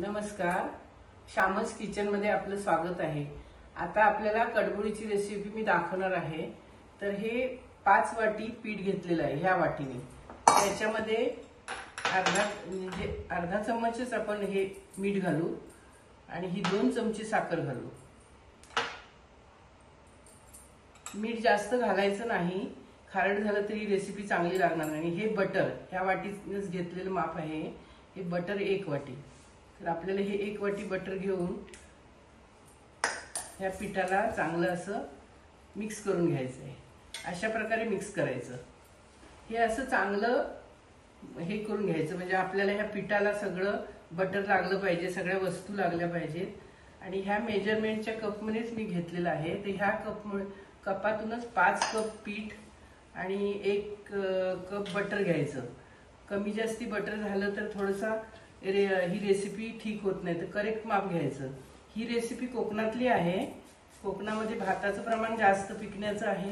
नमस्कार. श्यामस किचनमध्ये आपलं स्वागत आहे. आता आपल्याला कडबोळीची रेसिपी मी दाखवणार आहे. तर हे पाच वाटी पीठ घेतलेलं आहे ह्या वाटीने. त्याच्यामध्ये अर्धा म्हणजे अर्धा चम्मचच आपण हे मीठ घालू आणि ही दोन चमचे साखर घालू. मीठ जास्त घालायचं नाही. खारट झालं तरी रेसिपी चांगली लागणार नाही. आणि हे बटर ह्या वाटीनंच घेतलेलं माप आहे. हे बटर एक वाटी. तर आपल्याला हे एक वाटी बटर घेऊन ह्या पिठाला चांगलं असं मिक्स करून घ्यायचं आहे अशा प्रकारे मिक्स करायचं. हे असं चांगलं हे करून घ्यायचं. म्हणजे आपल्याला ह्या पिठाला सगळं बटर लागलं पाहिजे सगळ्या वस्तू लागल्या पाहिजेत. आणि ह्या मेजरमेंटच्या कपमध्येच मी घेतलेलं आहे. तर ह्या कप कपातूनच पाच कप पीठ आणि एक कप बटर घ्यायचं. कमी जास्ती बटर झालं तर थोडंसं रे ही रेसिपी ठीक होत नाही तर करेक्ट माप घ्यायचं. ही रेसिपी कोकणातली आहे. कोकणामध्ये भाताचं प्रमाण जास्त पिकण्याचं आहे.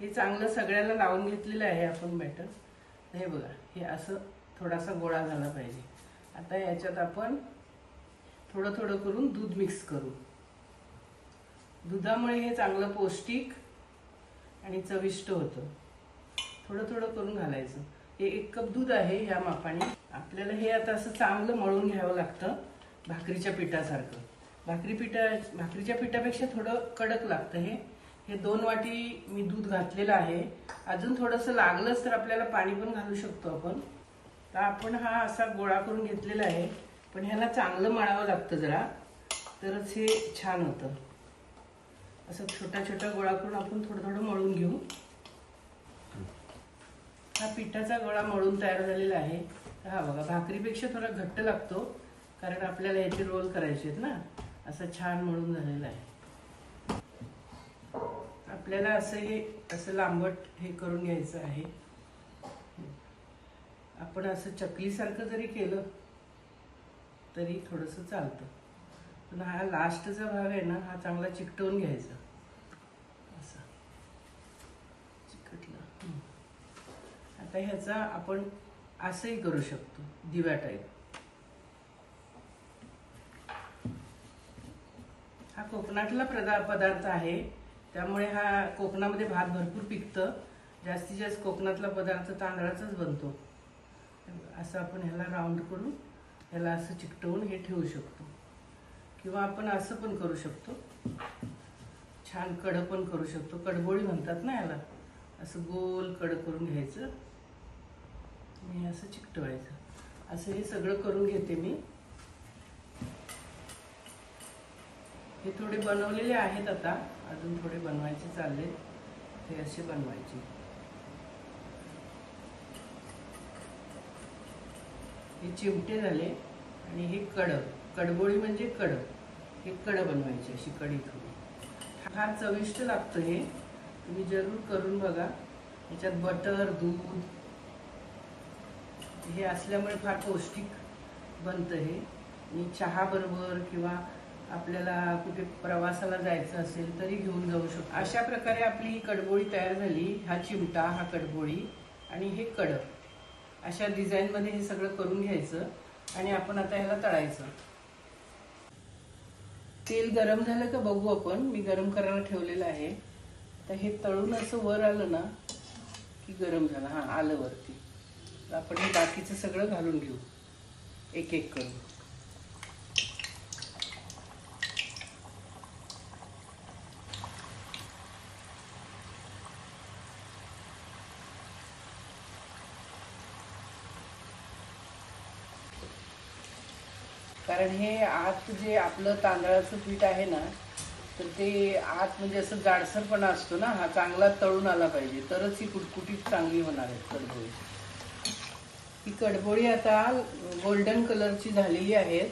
हे चांगलं सगळ्याला लावून घेतलेलं आहे आपण बॅटर हे बघा हे असं थोडासा गोळा झाला पाहिजे. आता याच्यात आपण थोडं थोडं करून दूध मिक्स करू. दुधामुळे हे चांगलं पौष्टिक आणि चविष्ट होतं. थोडं थोडं करून घालायचं. हे एक कप दूध आहे ह्या मापाने. आपल्याला हे आता असं चांगलं मळून घ्यावं लागतं भाकरीच्या पिठासारखं. भाकरी पिठा भाकरीच्या पिठापेक्षा थोडं कडक लागतं हे. हे दोन वाटी मी दूध घातलेलं आहे. अजून थोडंसं लागलंच तर आपल्याला पाणी पण घालू शकतो आपण. तर आपण हा असा गोळा करून घेतलेला आहे. पण ह्याला चांगलं मळावं लागतं जरा. तरच हे छान होतं. असं छोटा छोटा गोळा करून आपण थोडं थोडं मळून घेऊ. हा पिठाचा गोळा मळून तयार झालेला आहे. हा बघा भाकरीपेक्षा थोडा घट्ट लागतो कारण आपल्याला याचे रोल करायचे आहेत ना. असं छान मळून झालेलं आहे. आपल्याला असं हे असं लांबट हे करून घ्यायचं आहे. आपण असं चकलीसारखं जरी केलं तरी थोडंसं चालतं. पण हा लास्टचा भाग आहे ना हा चांगला चिकटवून घ्यायचा. असं. चिकटला. आता ह्याचा आपण असंही करू शकतो दिव्या टाईप हा कोकणातला प्रदा पदार्थ आहे. त्यामुळे हा कोकणामध्ये भात भरपूर पिकतं. जास्तीत जास्त कोकणातला पदार्थ तांदळाचाच बनतो. असं आपण ह्याला राऊंड करून ह्याला असं चिकटवून हे ठेवू शकतो. किंवा आपण असं पण करू शकतो. छान कड पण करू शकतो. कडबोळी म्हणतात ना याला. असं गोल कड करून घ्यायचं. मी असं चिकटवायचं. असं हे सगळं करून घेते मी. हे थोडे बनवलेले आहेत आता. अजून थोडे बनवायचे चालले हे असे बनवायचे. हे चिमटे झाले आणि हे कड. कडबोळी म्हणजे कड. हे कड बनवायची अशी कडी थोडी फार चविष्ट लागतं हे. तुम्ही जरूर करून बघा. याच्यात बटर दूध हे असल्यामुळे फार पौष्टिक बनतं हे. आणि चहा बरोबर किंवा आपल्याला कुठे प्रवासाला जायचं असेल तरी घेऊन जाऊ शकतो. अशा प्रकारे आपली ही कडबोळी तयार झाली. हा चिमटा हा कडबोळी आणि हे कडक. अशा डिझाईनमध्ये हे सगळं करून घ्यायचं आणि आपण आता ह्याला तळायचं. तेल गरम झालं का बघू आपण. मी गरम करायला ठेवलेलं आहे. तर हे तळून असं वर आलं ना की गरम झालं. हां आलं वरती. तर आपण हे बाकीचं सगळं घालून घेऊ. एक एक करून. कारण हे आत जे आपलं तांदळाचं पीठ आहे ना तर ते आत म्हणजे असं जाडसरपणा असतो ना हा चांगला तळून आला पाहिजे. तरच ही कुटकुटीत चांगली होणार आहे कडबोळी ही कडबोळी आता गोल्डन कलरची झालेली आहेत.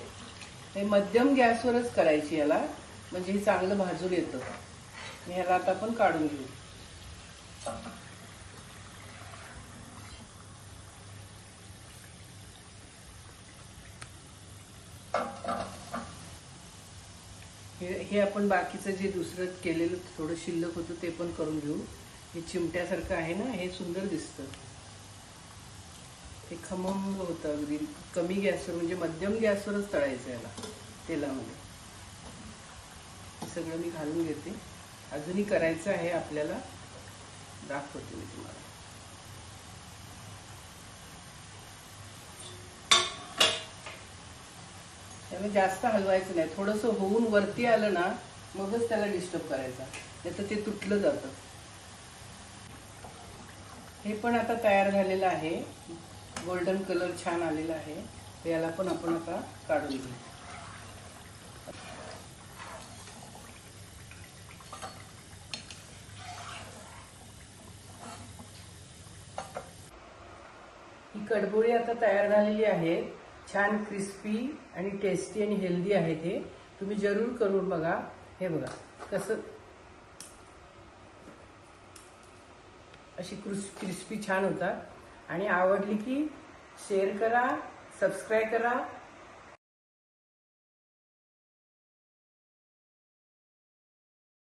हे मध्यम गॅसवरच करायची याला. म्हणजे हे चांगलं भाजून येतं. ह्याला आता आपण काढून घेऊ. हे हे आपण बाकीचं जे दुसरं केलेलं थोडं शिल्लक होतं ते पण करून घेऊ. हे चिमट्यासारखं आहे ना हे सुंदर दिसतं. ते खमंग होतं अगदी. कमी गॅसवर म्हणजे मध्यम गॅसवरच तळायचं याला तेलामध्ये. सगळं मी घालून घेते. अजूनही करायचं आहे आपल्याला. दाखवते मी तुम्हाला. त्यामुळे जास्त हलवायचं नाही. थोडंसं होऊन वरती आलं ना मगच त्याला डिस्टर्ब करायचा. नाही तर ते तुटलं जातं. हे पण आता तयार झालेलं आहे. गोल्डन कलर छान आलेला आहे. याला पण आपण आता काढून घेऊ. ही कडबोळी आता तयार झालेली आहे. छान क्रिस्पी आणि टेस्टी आणि हेल्दी आहे ते. तुम्ही जरूर करून बघा. हे बघा कसं अशी क्रिस क्रिस्पी छान होतात. आणि आवडली की शेअर करा सबस्क्राईब करा.